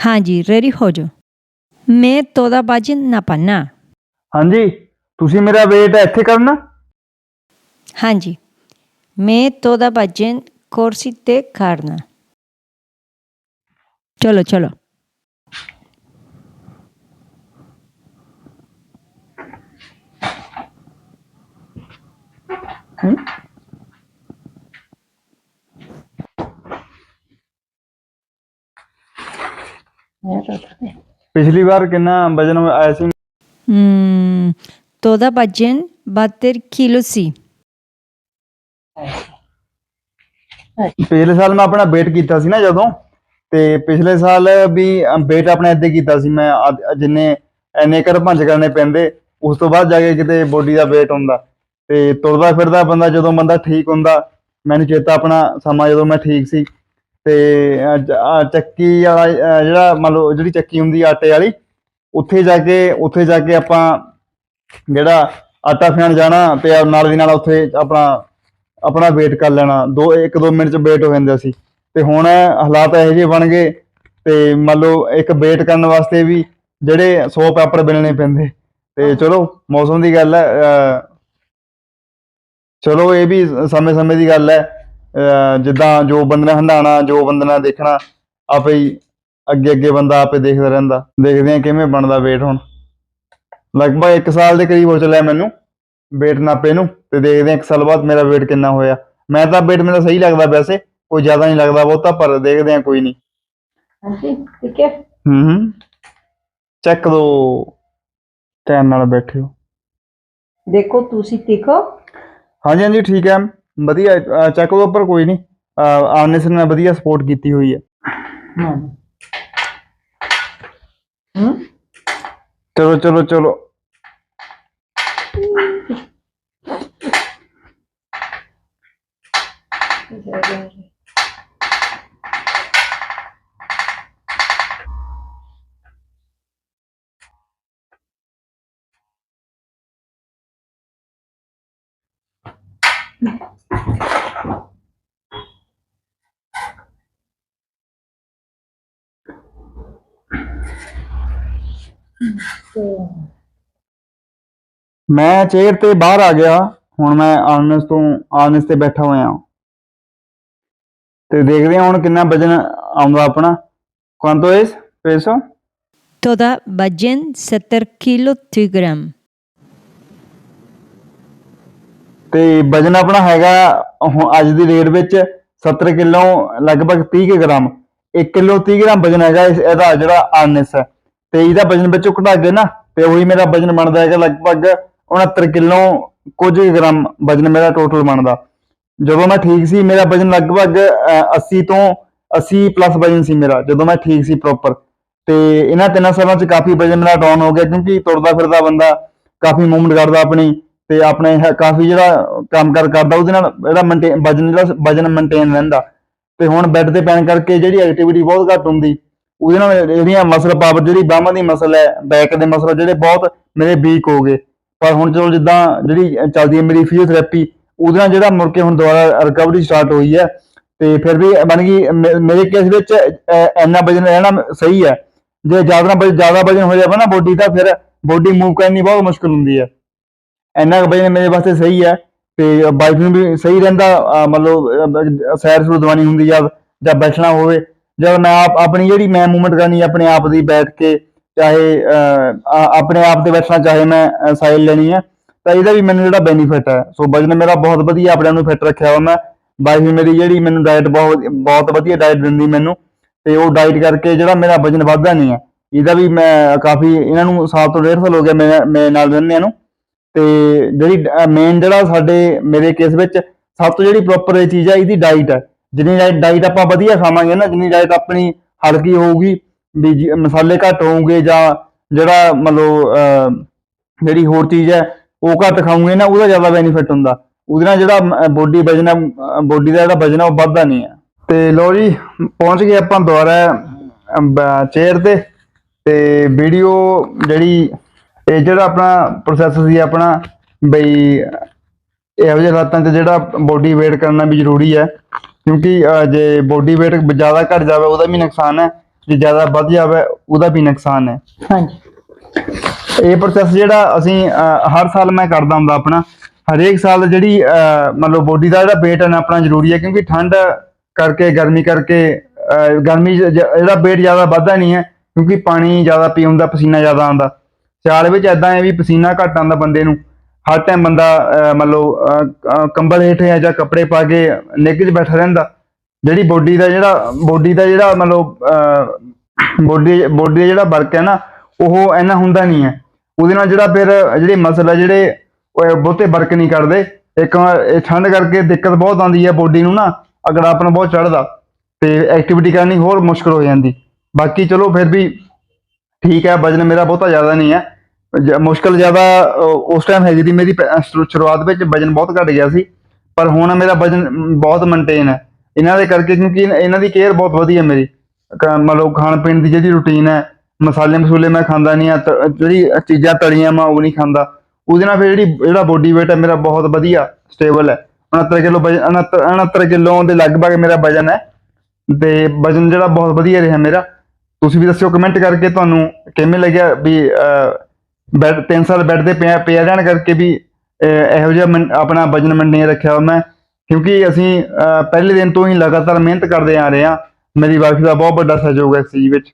ਹਾਂਜੀ ਰੈਡੀ ਹੋ ਜਾਓ। ਮੈਂ ਤੋਦਾ ਵਜਨ ਨਾਪਣਾ ਹਾਂਜੀ ਤੁਸੀਂ ਮੇਰਾ ਵੇਟ ਇੱਥੇ ਕਰਨਾ। ਹਾਂਜੀ ਮੈਂ ਤੋਦਾ ਵਜਨ ਤੇ ਪਿਛਲੀ ਵਾਰ ਕਿੰਨਾ ਵਜਨ ਆਇਆ ਸੀ? ਹਮ, ਤੋਦਾ ਵਜਨ 72 ਕਿਲੋ ਸੀ। ਪਿਛਲੇ ਸਾਲ ਮੈਂ ਆਪਣਾ ਵੇਟ ਕੀਤਾ ਸੀ ਨਾ ਜਦੋਂ ਤੇ ਪਿਛਲੇ ਸਾਲ ਵੀ ਵੇਟ ਆਪਣਾ ਏਦਾਂ ਹੀ ਕੀਤਾ ਸੀ ਮੈਂ ਜਿੰਨੇ ਐਨੇ ਕਰ ਭੰਜ ਕਰਨੇ ਪੈਂਦੇ ਉਸ ਤੋਂ ਬਾਅਦ ਜਾ ਕੇ ਕਿਤੇ ਬੋਡੀ ਦਾ ਵੇਟ ਹੁੰਦਾ। ਤੇ ਤੁਰਦਾ ਫਿਰਦਾ ਬੰਦਾ ਜਦੋਂ ਬੰਦਾ ਠੀਕ ਹੁੰਦਾ ਮੈਨੂੰ ਚੇਤਾ ਆਪਣਾ ਸਮਾਂ ਜਦੋਂ ਮੈਂ ਠੀਕ ਸੀ ਤੇ ਅ, ਚੱਕੀ ਵਾਲਾ ਜਿਹੜਾ ਮੰਨ ਲਓ ਜਿਹੜੀ ਚੱਕੀ ਹੁੰਦੀ ਆ ਆਟੇ ਵਾਲੀ ਉੱਥੇ ਜਾ ਕੇ ਉੱਥੇ ਜਾ ਕੇ ਆਪਾਂ ਜਿਹੜਾ ਆਟਾ ਫੇਣ ਜਾਣਾ ਤੇ ਨਾਲ ਦੀ ਨਾਲ ਉੱਥੇ ਆਪਣਾ ਆਪਣਾ ਵੇਟ ਕਰ ਲੈਣਾ। ਦੋ ਇੱਕ ਦੋ ਮਿੰਟ ਚ ਵੇਟ ਹੋ ਜਾਂਦਾ ਸੀ ਤੇ ਹੁਣ ਹਾਲਾਤ ਇਹੋ ਜਿਹੇ ਬਣ ਗਏ ਤੇ ਮੰਨ ਲਓ ਇੱਕ ਵੇਟ ਕਰਨ ਵਾਸਤੇ ਵੀ ਜਿਹੜੇ 100 ਪੇਪਰ ਬਿਲਣੇ ਪੈਂਦੇ। ਤੇ ਚਲੋ ਮੌਸਮ ਦੀ ਗੱਲ ਹੈ ਚਲੋ ਇਹ ਵੀ ਸਮੇਂ ਸਮੇਂ ਦੀ ਗੱਲ ਹੈ। ਜਿੱਦਾਂ ਜੋ ਬੰਦੇ ਨੇ ਹੰਡਾਣਾ ਜੋ ਬੰਦੇ ਨੇ ਦੇਖਣਾ ਆਪੇ ਹੀ ਅੱਗੇ ਅੱਗੇ ਬੰਦਾ ਆਪੇ ਦੇਖਦਾ ਰਹਿੰਦਾ। ਦੇਖਦੇ ਆ ਕਿਵੇਂ ਬਣਦਾ ਵੇਟ ਹੁਣ। ਲਗਭਗ 1 ਸਾਲ ਦੇ ਕਰੀਬ ਹੋ ਚੱਲਿਆ ਮੈਨੂੰ ਵੇਟ ਨਾਪੇ ਨੂੰ ਤੇ ਦੇਖਦੇ ਆ ਇੱਕ ਸਾਲ ਬਾਅਦ ਮੇਰਾ ਵੇਟ ਕਿੰਨਾ ਹੋਇਆ। ਮੈਂ ਤਾਂ ਵੇਟ ਮੇਰਾ ਸਹੀ ਲੱਗਦਾ ਵੈਸੇ ਕੋਈ ਜ਼ਿਆਦਾ ਨਹੀਂ ਲੱਗਦਾ ਬਹੁਤਾ ਪਰ ਦੇਖਦੇ ਆ ਕੋਈ ਨਹੀਂ। ਹਾਂਜੀ ਠੀਕ ਹੈ। ਹੂੰ ਹੂੰ। ਚੈੱਕ ਦੋ। ਧਿਆਨ ਨਾਲ ਬੈਠਿਓ। ਦੇਖੋ ਤੁਸੀਂ ਦੇਖੋ। ਹਾਂਜੀ ਹਾਂਜੀ ਠੀਕ ਹੈ। ਵਧੀਆ ਚੈੱਕ ਦੋ ਪਰ ਕੋਈ ਨਹੀਂ। ਆਨੈਸ ਨੇ ਵਧੀਆ ਸਪੋਰਟ ਕੀਤੀ ਹੋਈ ਹੈ। ਹਾਂ। ਹੂੰ? ਚਲੋ ਚਲੋ ਚਲੋ। ਮੈਂ ਚੇਅਰ ਤੇ ਬਾਹਰ ਆ ਗਿਆ ਹੁਣ ਮੈਂ ਆਨੈਸ ਤੋਂ ਆਨੈਸ ਤੇ ਬੈਠਾ ਹੋਇਆ ਤੇ ਦੇਖਦੇ ਹਾਂ ਹੁਣ ਕਿੰਨਾ ਵਜਨ ਆਉਂਦਾ ਆਪਣਾ। ਕੁਆਂਟੋ ਇਸ ਪੈਸੋ? ਤੋਦਾ ਵਜਨ 70 ਕਿਲੋ ਗ੍ਰਾਮ। ਤੇ ਵਜਨ ਆਪਣਾ ਹੈਗਾ ਹੁਣ ਅੱਜ ਦੀ ਰੇਟ ਵਿੱਚ 70 ਕਿਲੋ ਲਗਭਗ 30 ਕੁ ਗ੍ਰਾਮ। 1 ਕਿਲੋ 30 ਗ੍ਰਾਮ ਵਜਨ ਹੈਗਾ ਇਹਦਾ ਜਿਹੜਾ ਆਨੈਸ ਹੈ। ਤੇ ਇਹਦਾ ਵਜਨ ਵਿੱਚੋਂ ਘਟਾ ਕੇ ਨਾ ਤੇ ਉਹੀ ਮੇਰਾ ਵਜਨ ਬਣਦਾ ਹੈਗਾ ਲਗਭਗ 69 ਕਿਲੋ ਕੁਝ ਗ੍ਰਾਮ ਵਜਨ ਮੇਰਾ ਟੋਟਲ ਬਣਦਾ। ਜਦੋਂ ਮੈਂ ਠੀਕ ਸੀ ਮੇਰਾ ਵਜਨ ਲਗਭਗ ਅਹ, 80 ਤੋਂ 80 ਪਲੱਸ ਵਜਨ ਸੀ ਮੇਰਾ ਜਦੋਂ ਮੈਂ ਠੀਕ ਸੀ ਪ੍ਰੋਪਰ ਤੇ ਇਹਨਾਂ ਤਿੰਨਾਂ ਸਾਲਾਂ 'ਚ ਕਾਫੀ ਵਜਨ ਮੇਰਾ ਡਾਊਨ ਹੋ ਗਿਆ ਕਿਉਂਕਿ ਤੁਰਦਾ ਫਿਰਦਾ ਬੰਦਾ ਕਾਫੀ ਮੂਵਮੈਂਟ ਕਰਦਾ ਆਪਣੀ ਤੇ ਆਪਣੇ ਕਾਫੀ ਜਿਹੜਾ ਕੰਮ ਕਰ ਕਰਦਾ ਉਹਦੇ ਨਾਲ ਜਿਹੜਾ ਮੇਨਟੇਨ ਵਜਨ ਜਿਹੜਾ ਵਜਨ ਮੇਨਟੇਨ ਰਹਿੰਦਾ। ਤੇ ਹੁਣ ਬੈੱਡ ਤੇ ਪੈਣ ਕਰਕੇ ਜਿਹੜੀ ਐਕਟੀਵਿਟੀ ਬਹੁਤ ਘੱਟ ਹੁੰਦੀ ਉਹਦੇ ਨਾਲ ਜਿਹੜੀਆਂ ਮਸਲ ਪਾਵਰ ਜਿਹੜੀ ਬਾਹਾਂ ਦੀ ਮਸਲ ਹੈ ਬੈਕ ਦੇ ਮਸਲ, ਜਿਹੜੇ ਬਹੁਤ ਮੇਰੇ ਵੀਕ ਹੋ ਗਏ। ਪਰ ਹੁਣ ਚਲੋ ਜਿੱਦਾਂ ਜਿਹੜੀ ਚੱਲਦੀ ਹੈ ਮੇਰੀ ਫਿਜ਼ੀਓਥੈਰੇਪੀ ਉਹਦੇ ਨਾਲ ਜਿਹੜਾ ਮੁੜ ਕੇ ਹੁਣ ਦੁਬਾਰਾ ਰਿਕਵਰੀ ਸਟਾਰਟ ਹੋਈ ਹੈ, ਤੇ ਫਿਰ ਵੀ ਬਣ ਗਈ ਮੇਰੇ ਕੇਸ ਵਿੱਚ ਇੰਨਾ ਵਜਨ ਰਹਿਣਾ ਸਹੀ ਹੈ। ਜੇ ਜ਼ਿਆਦਾ ਵਜਨ ਜ਼ਿਆਦਾ ਵਜਨ ਹੋ ਜਾਵੇ ਨਾ ਬੋਡੀ ਦਾ ਫਿਰ ਬੋਡੀ ਮੂਵ ਕਰਨੀ ਬਹੁਤ ਮੁਸ਼ਕਲ ਹੁੰਦੀ ਹੈ। ਇੰਨਾ ਕੁ ਵਜਨ ਮੇਰੇ ਵਾਸਤੇ ਸਹੀ ਹੈ, ਤੇ ਵਾਈਫ ਨੂੰ ਵੀ ਸਹੀ ਰਹਿੰਦਾ ਮਤਲਬ ਸੈਰ ਸੁਰ ਦਵਾਨੀ ਹੁੰਦੀ ਜਦ ਜਾਂ ਬੈਠਣਾ ਹੋਵੇ ਜਦ ਮੈਂ ਆਪ ਆਪਣੀ ਜਿਹੜੀ ਮੈਂ ਮੂਵਮੈਂਟ ਕਰਨੀ ਆਪਣੇ ਆਪ ਦੀ ਬੈਠ ਕੇ, ਚਾਹੇ ਆਪਣੇ ਆਪ ਤੇ ਬੈਠਣਾ, ਚਾਹੇ ਮੈਂ ਸਾਈਲ ਲੈਣੀ ਹੈ, ਤਾਂ ਇਹਦਾ ਵੀ ਮੈਨੂੰ ਜਿਹੜਾ ਬੈਨੀਫਿਟ ਹੈ। ਸੋ ਵਜਨ ਮੇਰਾ ਬਹੁਤ ਵਧੀਆ ਆਪਣੇ ਨੂੰ ਫਿੱਟ ਰੱਖਿਆ ਵਾ ਮੈਂ। ਵਾਈਫ ਮੇਰੀ ਜਿਹੜੀ ਮੈਨੂੰ ਡਾਈਟ ਬਹੁਤ ਬਹੁਤ ਵਧੀਆ ਡਾਈਟ ਦਿੰਦੀ ਮੈਨੂੰ। ਤੇ ਉਹ ਡਾਈਟ ਕਰਕੇ ਜਿਹੜਾ ਮੇਰਾ ਵਜਨ ਵੱਧਦਾ ਨਹੀਂ ਹੈ, ਇਹਦਾ ਵੀ ਮੈਂ ਕਾਫੀ, ਇਹਨਾਂ ਨੂੰ ਸਾਲ ਤੋਂ ਡੇਢ ਸਾਲ ਹੋ ਗਿਆ ਮੇਰੇ ਮੇਰੇ ਨਾਲ ਰਹਿੰਦਿਆਂ ਨੂੰ। ਤੇ ਜਿਹੜੀ ਮੇਨ ਜਿਹੜਾ ਸਾਡੇ, ਮੇਰੇ ਕੇਸ ਵਿੱਚ ਸਭ ਤੋਂ ਜਿਹੜੀ ਪ੍ਰੋਪਰ ਇਹ ਚੀਜ਼ ਹੈ, ਇਹਦੀ ਡਾਈਟ ਹੈ। ਜਿੰਨੀ ਡਾਈਟ ਆਪਾਂ ਵਧੀਆ ਖਾਵਾਂਗੇ ਨਾ, ਜਿੰਨੀ ਡਾਈਟ ਆਪਣੀ ਹਲਕੀ ਹੋਊਗੀ, ਵੀ ਜੀ- ਮਸਾਲੇ ਘੱਟ ਹੋਣਗੇ ਜਾਂ ਜਿਹੜਾ ਮਤਲਬ ਜਿਹੜੀ ਹੋਰ ਚੀਜ਼ ਹੈ, ਉਹ ਘੱਟ ਖਾਵਾਂਗੇ ਨਾ, ਉਹਦਾ ਜ਼ਿਆਦਾ ਬੈਨੀਫਿਟ ਹੁੰਦਾ। ਉਹਦੇ ਨਾਲ ਜਿਹੜਾ ਬੋਡੀ ਵਜਨ ਬੋਡੀ ਦਾ ਜਿਹੜਾ ਵਜਨ ਉਹ ਵੱਧਦਾ ਨਹੀਂ ਹੈ। ਤੇ ਲੋ ਜੀ, ਪਹੁੰਚ ਗਏ ਆਪਾਂ ਦੁਬਾਰਾ ਚੇਅਰ ਤੇ। ਤੇ ਵੀਡੀਓ ਜਿਹੜੀ, ਇਹ ਜਿਹੜਾ ਆਪਣਾ ਪ੍ਰੋਸੈਸ ਸੀ ਆਪਣਾ, ਬਈ, ਇਹੋ ਜਿਹੇ ਹਾਲਾਤਾਂ 'ਚ ਜਿਹੜਾ ਬੋਡੀ ਵੇਟ ਕਰਨਾ ਵੀ ਜ਼ਰੂਰੀ ਹੈ। ਕਿਉਂਕਿ ਅਹ, ਜੇ ਬੋਡੀ ਵੇਟ ਜ਼ਿਆਦਾ ਘਟ ਜਾਵੇ ਉਹਦਾ ਵੀ ਨੁਕਸਾਨ ਹੈ। ਜੇ ਜ਼ਿਆਦਾ ਵੱਧ ਜਾਵੇ ਉਹਦਾ ਵੀ ਨੁਕਸਾਨ ਹੈ। ਹਾਂਜੀ। ਇਹ ਪ੍ਰੋਸੈਸ ਜਿਹੜਾ ਅਸੀਂ ਅਹ, ਹਰ ਸਾਲ ਮੈਂ ਕਰਦਾ ਹੁੰਦਾ ਆਪਣਾ। ਹਰੇਕ ਸਾਲ ਜਿਹੜੀ ਅਹ, ਮਤਲਬ ਬੋਡੀ ਦਾ ਜਿਹੜਾ weight ਹੈ ਨਾ ਆਪਣਾ ਜ਼ਰੂਰੀ ਹੈ। ਕਿਉਂਕਿ ਠੰਡ ਕਰਕੇ ਗਰਮੀ ਕਰਕੇ ਅਹ, ਗਰਮੀ 'ਚ ਜ- ਜਿਹੜਾ weight ਜ਼ਿਆਦਾ ਵੱਧਦਾ ਨਹੀਂ ਹੈ ਕਿਉਂਕਿ ਪਾਣੀ ਜ਼ਿਆਦਾ ਪੀ ਹੁੰਦਾ ਪਸੀਨਾ ਜ਼ਿਆਦਾ ਆਉਂਦਾ। ਸਿਆਲ ਵਿੱਚ ਐਦਾਂ ਹੈ ਵੀ ਪਸੀਨਾ ਘੱਟ ਆਉਂਦਾ ਬੰਦੇ ਨੂੰ। ਹਰ ਟਾਈਮ ਬੰਦਾ ਅਹ, ਮਤਲਬ ਕੰਬਲ ਹੇਠ ਹੈ ਜਾਂ ਕੱਪੜੇ ਪਾ ਕੇ ਨਿੱਘ 'ਚ ਬੈਠਾ ਰਹਿੰਦਾ ਜਿਹੜੀ ਬੋਡੀ ਦਾ ਜਿਹੜਾ ਬੋਡੀ ਦਾ ਜਿਹੜਾ ਮਤਲਬ ਬੋਡੀ ਬੋਡੀ ਦਾ ਜਿਹੜਾ ਵਰਕ ਹੈ ਨਾ ਉਹ ਇੰਨਾ ਹੁੰਦਾ ਨਹੀਂ ਹੈ। ਉਹਦੇ ਨਾਲ ਜਿਹੜਾ ਫਿਰ ਜਿਹੜੇ ਮਸਲ ਹੈ ਜਿਹੜੇ ਬਹੁਤੇ ਵਰਕ ਨਹੀਂ ਕਰਦੇ। ਇੱਕ ਇਹ ਠੰਡ ਕਰਕੇ ਦਿੱਕਤ ਬਹੁਤ ਆਉਂਦੀ ਹੈ ਬੋਡੀ ਨੂੰ ਨਾ ਅਗੜਾਪਨ ਬਹੁਤ ਚੜਦਾ ਤੇ ਐਕਟੀਵਿਟੀ ਕਰਨੀ ਹੋਰ ਮੁਸ਼ਕਲ ਹੋ ਜਾਂਦੀ। ਬਾਕੀ ਚਲੋ ਫਿਰ ਵੀ ਠੀਕ ਹੈ ਵਜਨ ਮੇਰਾ ਬਹੁਤਾ ਜ਼ਿਆਦਾ ਨਹੀਂ ਹੈ। ਮੁਸ਼ਕਲ ਜ਼ਿਆਦਾ ਉਸ ਟਾਈਮ ਹੈਗੀ ਸੀ ਮੇਰੀ ਸ਼ੁਰੂਆਤ ਵਿੱਚ ਵਜਨ ਬਹੁਤ ਘਟ ਗਿਆ ਸੀ, ਪਰ ਹੁਣ ਮੇਰਾ ਵਜਨ ਬਹੁਤ ਮੇਨਟੇਨ ਹੈ। ਇਹਨਾਂ ਦੇ ਕਰਕੇ ਕਿਉਂਕਿ ਇਹਨਾਂ- ਦੀ ਕੇਅਰ ਬਹੁਤ ਵਧੀਆ ਮੇਰੀ। ਕ- ਮਤਲਬ ਖਾਣ ਪੀਣ ਦੀ ਜਿਹੜੀ ਰੁਟੀਨ ਹੈ, ਮਸਾਲੇ ਮਸੂਲੇ ਮੈਂ ਖਾਂਦਾ ਨਹੀਂ ਆ ਜਿਹੜੀ ਚੀਜ਼ਾਂ ਤਲੀਆਂ ਮੈਂ ਉਹ ਨਹੀਂ ਖਾਂਦਾ। ਉਹਦੇ ਨਾਲ ਫਿਰ ਜਿਹੜੀ, ਜਿਹੜਾ ਬੋਡੀ weight ਹੈ ਮੇਰਾ ਬਹੁਤ ਵਧੀਆ ਸਟੇਬਲ ਹੈ। 69 ਕਿਲੋ 69 69 ਕਿਲੋ ਦੇ ਲਗਭਗ ਮੇਰਾ ਵਜਨ ਹੈ। ਤੇ ਵਜਨ ਜਿਹੜਾ ਬਹੁਤ ਵਧੀਆ ਰਿਹਾ ਮੇਰਾ। ਤੁਸੀਂ ਵੀ ਦੱਸਿਓ ਕਮੈਂਟ ਕਰਕੇ ਤੁਹਾਨੂੰ ਕਿਵੇਂ ਲੱਗਿਆ ਵੀ ਬੈੱਡ 3 ਸਾਲ ਬੈੱਡ ਤੇ ਪਿਆ ਪਿਆ ਰਹਿਣ ਕਰਕੇ ਵੀ ਅਹ, ਇਹੋ ਜਿਹਾ ਆਪਣਾ ਵਜਨ ਮੇਨਟੇਨ ਰੱਖਿਆ ਮੈਂ। ਕਿਉਂਕਿ ਅਸੀਂ ਅਹ, ਪਹਿਲੇ ਦਿਨ ਤੋਂ ਹੀ ਲਗਾਤਾਰ ਮਿਹਨਤ ਕਰਦੇ ਆ ਰਹੇ ਹਾਂ। ਮੇਰੀ ਵਾਈਫ ਦਾ ਬਹੁਤ ਵੱਡਾ ਸਹਿਯੋਗ ਹੈ ਇਸ ਚੀਜ਼ ਵਿੱਚ।